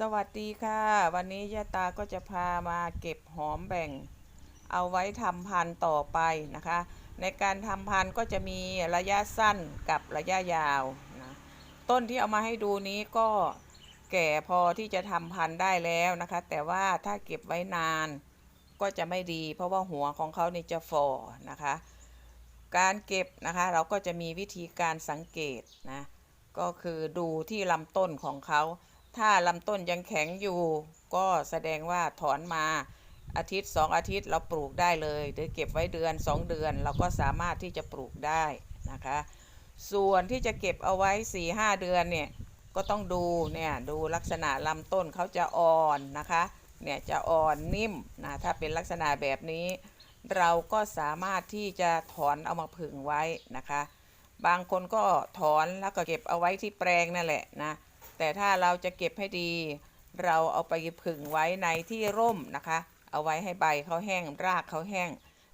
สวัสดีค่ะ วันนี้ยาตาก็จะพามาเก็บหอมแบ่ง เอาไว้ทำพันธุ์ต่อไปนะคะ ในการทำพันธุ์ก็จะมีระยะสั้นกับระยะยาวนะต้นที่เอามาให้ดูนี้ก็แก่พอที่จะทำพันธุ์ได้แล้วนะคะ แต่ว่าถ้าเก็บไว้นานก็จะไม่ดี เพราะว่าหัวของเขานี่จะฝ่อนะคะ การเก็บนะคะ เราก็จะมีวิธีการสังเกตนะก็คือดูที่ลำต้นของเขา ถ้าลำต้นยังแข็งอยู่ ก็แสดงว่าถอนมาอาทิตย์สองอาทิตย์เราปลูกได้เลยหรือเก็บไว้เดือนสองเดือน เราก็สามารถที่จะปลูกได้นะคะ ส่วนที่จะเก็บเอาไว้4ี่ห้าเดือนเนี่ยก็ต้องดูเนี่ยดูลักษณะลำต้นเขาจะอ่อนนะคะเนี่ยจะอ่อนนิ่มนะถ้าเป็นลักษณะแบบนี้ เราก็สามารถที่จะถอนเอามาผึ่งไว้นะคะ บางคนก็ถอนแล้วก็เก็บเอาไว้ที่แปลงนั่นแหละนะ แต่ถ้าเราจะเก็บให้ดี เราเอาไปผึ่งไว้ในที่ร่มนะคะ เอาไว้ให้ใบเขาแห้งรากเขาแห้ง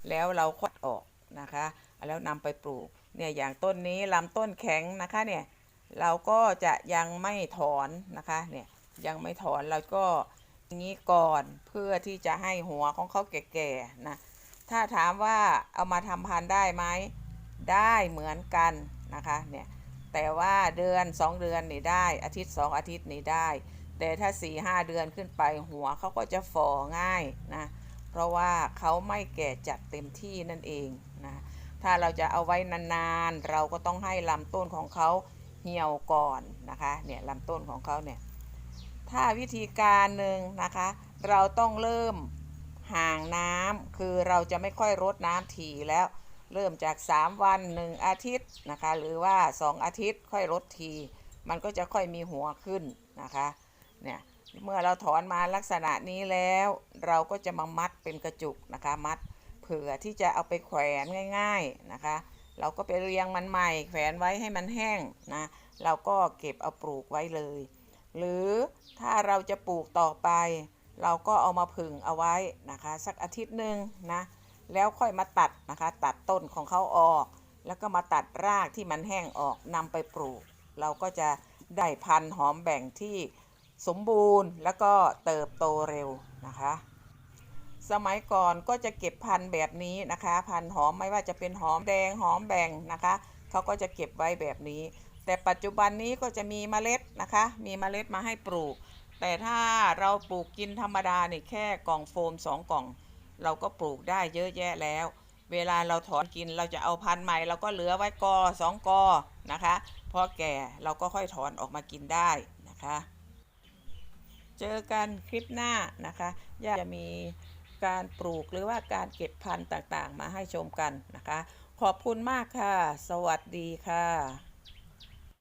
แล้วเราคดออกนะคะ แล้วนำไปปลูกเนี่ยอย่างต้นนี้ลำต้นแข็งนะคะเนี่ยเราก็จะยังไม่ถอนนะคะเนี่ยยังไม่ถอนเราก็อย่างนี้ก่อนเพื่อที่จะให้หัวของเขาแก่ๆนะถ้าถามว่าเอามาทำพันธุ์ได้ไหมได้เหมือนกันนะคะเนี่ย แต่ว่าเดือน 2 เดือนนี่ได้ อาทิตย์ 2 อาทิตย์นี่ได้ แต่ถ้า 4 5 เดือนขึ้นไปหัวเขาก็จะฝ่อง่ายนะเพราะว่าเขาไม่แก่จัดเต็มที่นั่นเองนะถ้าเราจะเอาไว้นานๆ เราก็ต้องให้ลำต้นของเขาเหี่ยวก่อนนะคะเนี่ยลำต้นของเขาเนี่ยถ้าวิธีการหนึ่งนะคะ เราต้องเริ่มห่างน้ำคือเราจะไม่ค่อยรดน้ำถี่แล้ว เริ่มจาก 3 วัน 1 อาทิตย์นะคะ หรือว่า 2 อาทิตย์ค่อยรดที มันก็จะค่อยมีหัวขึ้นนะคะเนี่ยเมื่อเราถอนมาลักษณะนี้แล้ว เราก็จะมามัดเป็นกระจุกนะคะมัดเผื่อที่จะเอาไปแขวนง่ายๆนะคะ เราก็ไปเรียงมันใหม่ แขวนไว้ให้มันแห้งนะเราก็เก็บเอาปลูกไว้เลย หรือถ้าเราจะปลูกต่อไป เราก็เอามาผึ่งเอาไว้นะคะ สักอาทิตย์หนึ่งนะ แล้วค่อยมาตัดนะคะ ตัดต้นของเขาออก แล้วก็มาตัดรากที่มันแห้งออกนำไปปลูก เราก็จะได้พันธุ์หอมแบ่งที่สมบูรณ์แล้วก็เติบโตเร็วนะคะ สมัยก่อนก็จะเก็บพันธุ์แบบนี้นะคะ พันธุ์หอมไม่ว่าจะเป็นหอมแดงหอมแบ่งนะคะเขาก็จะเก็บไว้แบบนี้ แต่ปัจจุบันนี้ก็จะมีเมล็ดนะคะ มีเมล็ดมาให้ปลูก แต่ถ้าเราปลูกกินธรรมดาเนี่ยแค่กล่องโฟมสองกล่อง เราก็ปลูกได้เยอะแยะแล้ว เวลาเราถอนกินเราจะเอาพันธุ์ใหม่เราก็เหลือไว้กอสองกอนะคะพอแก่เราก็ค่อยถอนออกมากินได้นะคะ เจอกันคลิปหน้านะคะอยากจะมีการปลูกหรือว่าการเก็บพันธุ์ต่างๆ มาให้ชมกันนะคะ ขอบคุณมากค่ะ สวัสดีค่ะ